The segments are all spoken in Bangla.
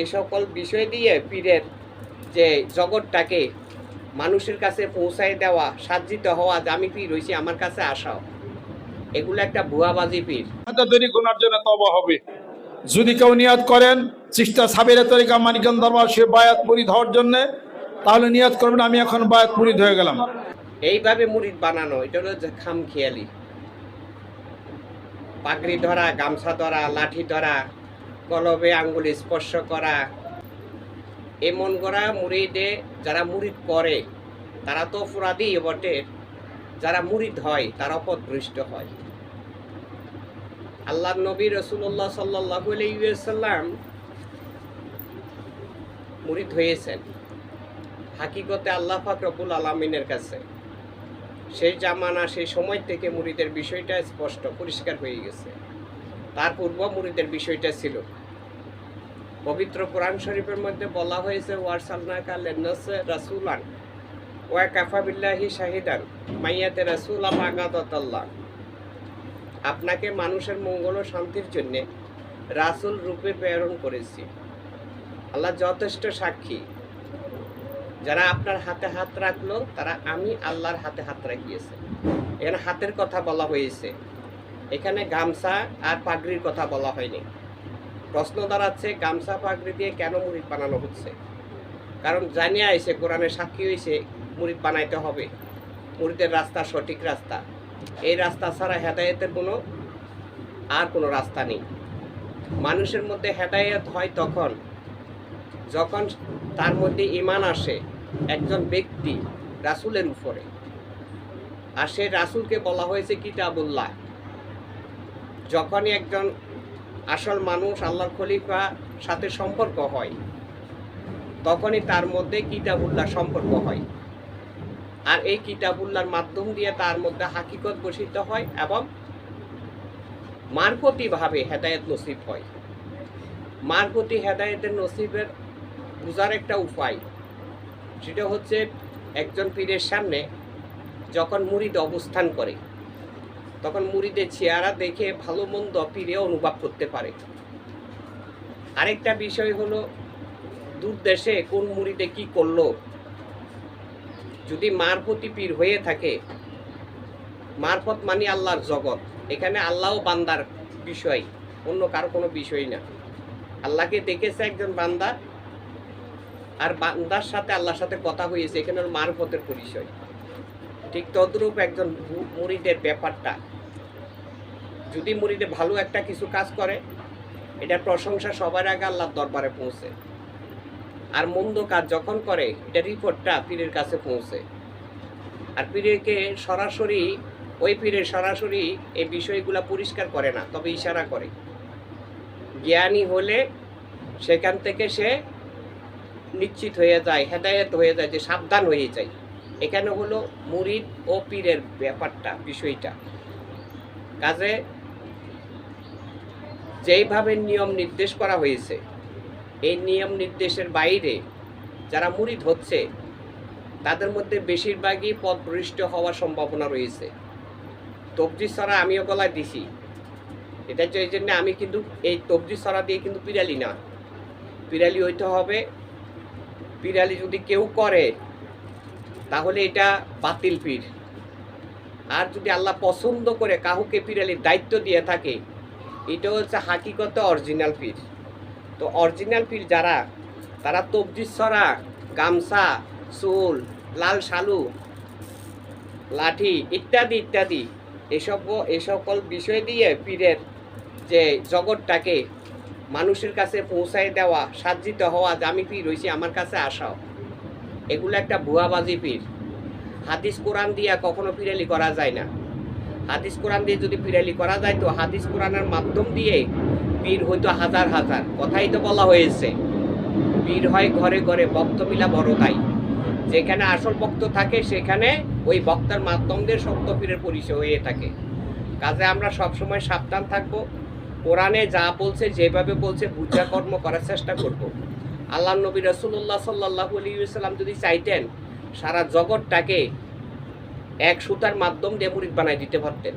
এই সকল বিষয় দিয়ে পীরের যে জগৎটাকে মানুষের কাছে পৌঁছায় দেওয়া সাজ্জিত হওয়া যে আমি পীর হয়েছি আমার কাছে আসাও এগুলো একটা ভুয়াবাজি পীর। তৈরি গুনার জন্য তবা হবে। যদি কেউ নিয়াত করেন চিস্তা সাবেরা তরিকা মানিকন দরবার সে বায়াত মুরিদ হওয়ার জন্য তাহলে নিয়াত করবেন আমি এখন বায়াত মুরিদ হয়ে গেলাম। এইভাবে মুড়িদ বানানো এটা হলো যে খাম খেয়ালি পাগড়ি ধরা গামছা ধরা লাঠি ধরা কলবে আঙ্গুল স্পর্শ করা। এমন করা মুড়িদে যারা মুড়িদ করে, তারা তো অপরাধী বটে। যারা মুড়িদ হয়, তারা অপদৃষ্ট হয়। আল্লাহ নবী রসুল্লাহ সাল্লাহ মুড়িদ হয়েছেন। হাকিকতে আল্লাহ পাক রব্বুল আলমিনের কাছে সেই জামানা, সেই সময় থেকে মুরিদের বিষয়টা স্পষ্ট, পরিষ্কার হয়ে গেছে। তার পূর্ব মুরিদের বিষয়টা ছিল। পবিত্র কোরআন শরীফের মধ্যে বলা হয়েছে, ওয়ারসালনাকা লেন্নাসে রাসুলান, ওয়া কাফাবিল্লাহি শাহিদান, মাইয়াতে রাসুল আগাদাতাল্লাহ আপনাকে মানুষের মঙ্গল ও শান্তির জন্যে রাসূল রূপে প্রেরণ করেছি। আল্লাহ যথেষ্ট সাক্ষী। যারা আপনার হাতে হাত রাখল, তারা আমি আল্লাহর হাতে হাত রাখিয়েছে। এখানে হাতের কথা বলা হয়েছে। এখানে গামছা আর পাগড়ির কথা বলা হয়নি। প্রশ্ন দাঁড়াচ্ছে, গামছা পাগড়ি দিয়ে কেন মুড়িদ বানানো হচ্ছে? কারণ জানিয়ে আইছে কোরআনে সাক্ষী হয়েছে মুড়িদ বানাইতে হবে। মুড়িদের রাস্তা সঠিক রাস্তা। এই রাস্তা ছাড়া হেদায়েতের কোনো, আর কোনো রাস্তা নেই। মানুষের মধ্যে হেদায়েত হয় তখন, যখন তার মধ্যে ইমান আসে একজন ব্যক্তি রাসূলের উপরে। আর সেই রাসূলকে বলা হয়েছে কিতাবুল্লাহ। যখনই একজন আসল মানুষ আল্লাহর খলিফা সাথে সম্পর্ক হয়, তখনই তার মধ্যে কিতাবুল্লাহ সম্পর্ক হয়। আর এই কিতাবুল্লাহর মাধ্যম দিয়ে তার মধ্যে হাকিকত বসিত হয় এবং মারফতিভাবে হেদায়েত নসিব হয়। মারফতি হেদায়েতের নসিবের বোঝার একটা উপায়, সেটা হচ্ছে একজন পীরের সামনে যখন মুরিদ অবস্থান করে তখন মুড়িদের চেহারা দেখে ভালো মন্দ পীরে অনুভব করতে পারে। আরেকটা বিষয় হলো দূর দেশে কোন মুরিদে কি করল? যদি মারফতি পীর হয়ে থাকে, মারফত মানে আল্লাহর জগৎ। এখানে আল্লাহ বান্দার বিষয়, অন্য কারও কোনো বিষয় না। আল্লাহকে দেখেছে একজন বান্দা, আর বান্দার সাথে আল্লাহর সাথে কথা হয়েছে, এখানে মারফতের পরিচয়। ঠিক তদ্রূপ একজন মুড়িদের ব্যাপারটা। যদি মুরিদে ভালো একটা কিছু কাজ করে, এটার প্রশংসা সবার আগে আল্লাহর দরবারে পৌঁছে। আর মন্দ কাজ যখন করে, এটা রিপোর্টটা পীরের কাছে পৌঁছে। আর পীরেরকে সরাসরি, ওই পীরের সরাসরি এই বিষয়গুলো পরিষ্কার করে না, তবে ইশারা করে। জ্ঞানী হলে সেখান থেকে সে নিশ্চিত হয়ে যায়, হেদায়েত হয়ে যায়, যে সাবধান হয়ে যায়। এখানে হলো মুরিদ ও পীরের ব্যাপারটা, বিষয়টা। কাজে যেইভাবে নিয়ম নির্দেশ করা হয়েছে, এই নিয়ম নির্দেশের বাইরে যারা মুরিদ হচ্ছে, তাদের মধ্যে বেশিরভাগই পদভৃষ্ট হওয়ার সম্ভাবনা রয়েছে। তবজি ছড়া আমিও গলায় দিছি। এটা এই জন্য আমি কিন্তু এই তবজি ছড়া দিয়ে কিন্তু পিরালি না। পিরালি হইতে হবে। পিরালি যদি কেউ করে, তাহলে এটা বাতিল পীর। আর যদি আল্লাহ পছন্দ করে, কাহুকে পিরালির দায়িত্ব দিয়ে থাকে এটা হচ্ছে হাকিকত অরিজিনাল পীর। তো অরিজিনাল পীর যারা, তারা তবজি ছড়া গামছা, চুল, লাল শালু, লাঠি ইত্যাদি ইত্যাদি। এসব এ সকল বিষয় দিয়ে পীরের যে জগৎটাকে মানুষের কাছে পৌঁছায় দেওয়া, সাজ্জিত হওয়া, যে আমি পীর হয়েছি আমার কাছে আসাও এগুলো একটা ভুয়াবাজি পীর। হাদিস কোরআন দিয়া কখনো পিরালি করা যায় না। হাদিস কোরআন দিয়ে যদি পিরালি করা যায়, তো হাদিস কোরআনের মাধ্যম দিয়ে পীর হয়তো হাজার হাজার। কথাই তো বলা হয়েছে। পীর হয় ঘরে ঘরে ভক্ত মিলা বড় তাই। যেখানে আসল ভক্ত থাকে, সেখানে ওই বক্তার মাধ্যম দিয়ে সত্য পীরের পরিচয় হয়ে থাকে। কাজে আমরা সবসময় সাবধান থাকব। কোরআনে যা বলছে, যেভাবে বলছে বুঝা কর্ম করার চেষ্টা করব। আল্লাহ নবী রসুল্লাহ সাল্লাহ আলিয়াল্লাম যদি চাইতেন, সারা জগৎটাকে এক সুতার মাধ্যম দিয়ে মুরিদ বানাই দিতে পারতেন।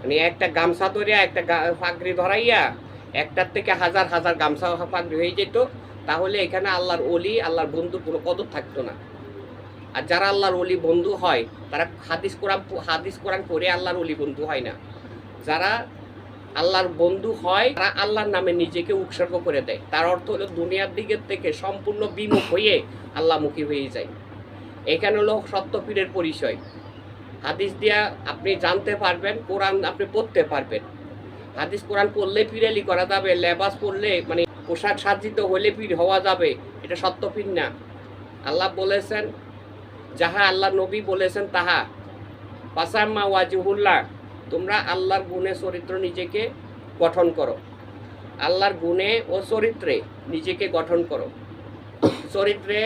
মানে একটা গামছা ধরিয়া, একটা পাগড়ি ধরাইয়া, একটার থেকে হাজার হাজার গামছা পাগড়ি হয়ে যেত, তাহলে এখানে আল্লাহর অলি আল্লাহর বন্ধু কোনো কদর থাকতো না। আর যারা আল্লাহর অলি বন্ধু হয়, তারা হাদিস কোরআন হাদিস কোরআন পড়ে আল্লাহর অলি বন্ধু হয় না। যারা আল্লাহর বন্ধু হয়, তারা আল্লাহর নামে নিজেকে উৎসর্গ করে দেয়। তার অর্থ হলো, দুনিয়ার দিকের থেকে সম্পূর্ণ বিমুখ হয়ে আল্লাহমুখী হয়ে যায়। এখানে হলো সত্যপীরের পরিচয়। হাদিস দিয়া আপনি জানতে পারবেন, কোরআন আপনি পড়তে পারবেন। হাদিস কোরআন পড়লে পিরেলি করা যাবে, লেবাস পড়লে মানে পোশাক সাজ্জিত হলে পীর হওয়া যাবে, এটা সত্যপীর না। আল্লাহ বলেছেন, যাহা আল্লাহ নবী বলেছেন তাহা। পাসাম্মা ওয়াজিহুল্লাহ তোমরা আল্লাহর গুণে চরিত্র নিজেকে গঠন করো। আল্লাহর গুণে ও চরিত্রে নিজেকে গঠন করো। চরিত্রে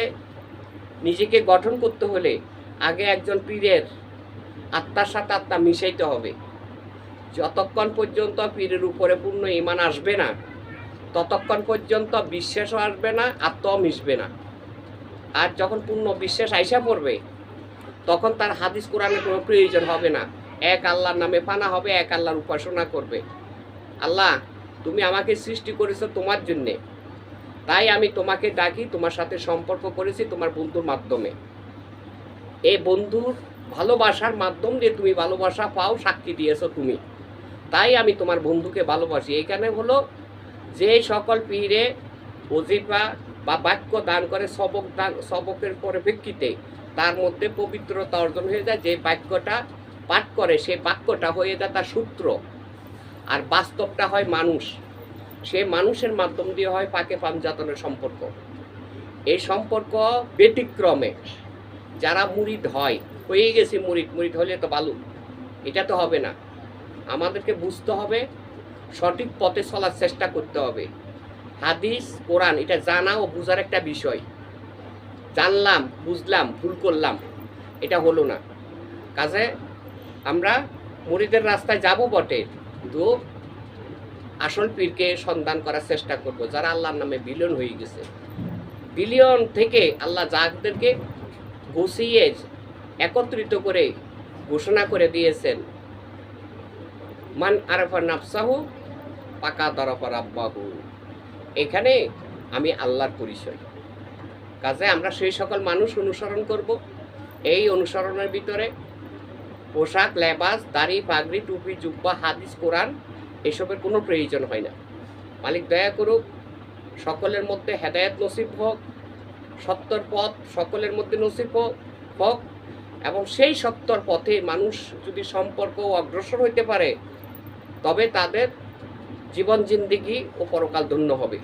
নিজেকে গঠন করতে হলে আগে একজন পীরের আত্মার সাথে আত্মা মিশাইতে হবে। যতক্ষণ পর্যন্ত পীরের উপরে পূর্ণ ইমান আসবে না, ততক্ষণ পর্যন্ত বিশ্বাসও আসবে না, আত্মাও মিশবে না। আর যখন পূর্ণ বিশ্বাস আইসা পড়বে, তখন তার হাদিস কোরআনের কোনো প্রয়োজন হবে না। এক আল্লাহর নামে পানা হবে, এক আল্লাহর উপাসনা করবে। আল্লাহ, তুমি আমাকে সৃষ্টি করেছ তোমার জন্যে। তাই আমি তোমাকে ডাকি, তোমার সাথে সম্পর্ক করেছি তোমার বন্ধুর মাধ্যমে। এই বন্ধুর ভালোবাসার মাধ্যম দিয়ে তুমি ভালোবাসা পাও, সাক্ষী দিয়েছ তুমি। তাই আমি তোমার বন্ধুকে ভালোবাসি। এখানে হলো যে সকল পীরে অজিফা বা বাক্য দান করে, সবক দান, সবকের পরিপ্রেক্ষিতে তার মধ্যে পবিত্রতা অর্জন হয়ে যায়। যে বাক্যটা পাঠ করে, সে বাক্যটা হয়ে যায় তার সূত্র। আর বাস্তবটা হয় মানুষ। সে মানুষের মাধ্যম দিয়ে হয় পাকে পাঞ্জাতনের সম্পর্ক। এই সম্পর্ক ব্যতিক্রমে। যারা মুরিদ হয়, হয়ে গেছে মুরিদ মুরিদ হলে তো ভালো এটা তো হবে না। আমাদেরকে বুঝতে হবে, সঠিক পথে চলার চেষ্টা করতে হবে। হাদিস, কোরআন, এটা জানা ও বোঝার একটা বিষয়। জানলাম, বুঝলাম, ভুল করলাম, এটা হলো না। কাজে আমরা মুরিদের রাস্তায় যাব বটে। কিন্তু আসল পীরকে সন্ধান করার চেষ্টা করব, যারা আল্লাহর নামে বিলিয়ন হয়ে গেছে। বিলিয়ন থেকে আল্লাহ যাদেরকে গুছিয়ে একত্রিত করে ঘোষণা করে দিয়েছেন, মান আরফা নাফসাহু পাকা দরফা রাব্বাহু। এখানে আমি আল্লাহর পরিচয়। কাজে আমরা সেই সকল মানুষ অনুসরণ করব। এই অনুসরণের ভিতরে পোশাক, লেবাস, দাড়ি, পাগড়ি, টুপি, জুব্বা, হাদিস, কোরআন এসবের কোনো প্রয়োজন হয় না। মালিক দয়া করুক, সকলের মধ্যে হেদায়ত নসিব হোক, সত্যর পথ সকলের মধ্যে নসিব হোক হোক এবং সেই সত্যর পথে মানুষ যদি সম্পর্ক অগ্রসর হইতে পারে, তবে তাদের জীবন জিন্দিগি ও পরকাল ধন্য হবে।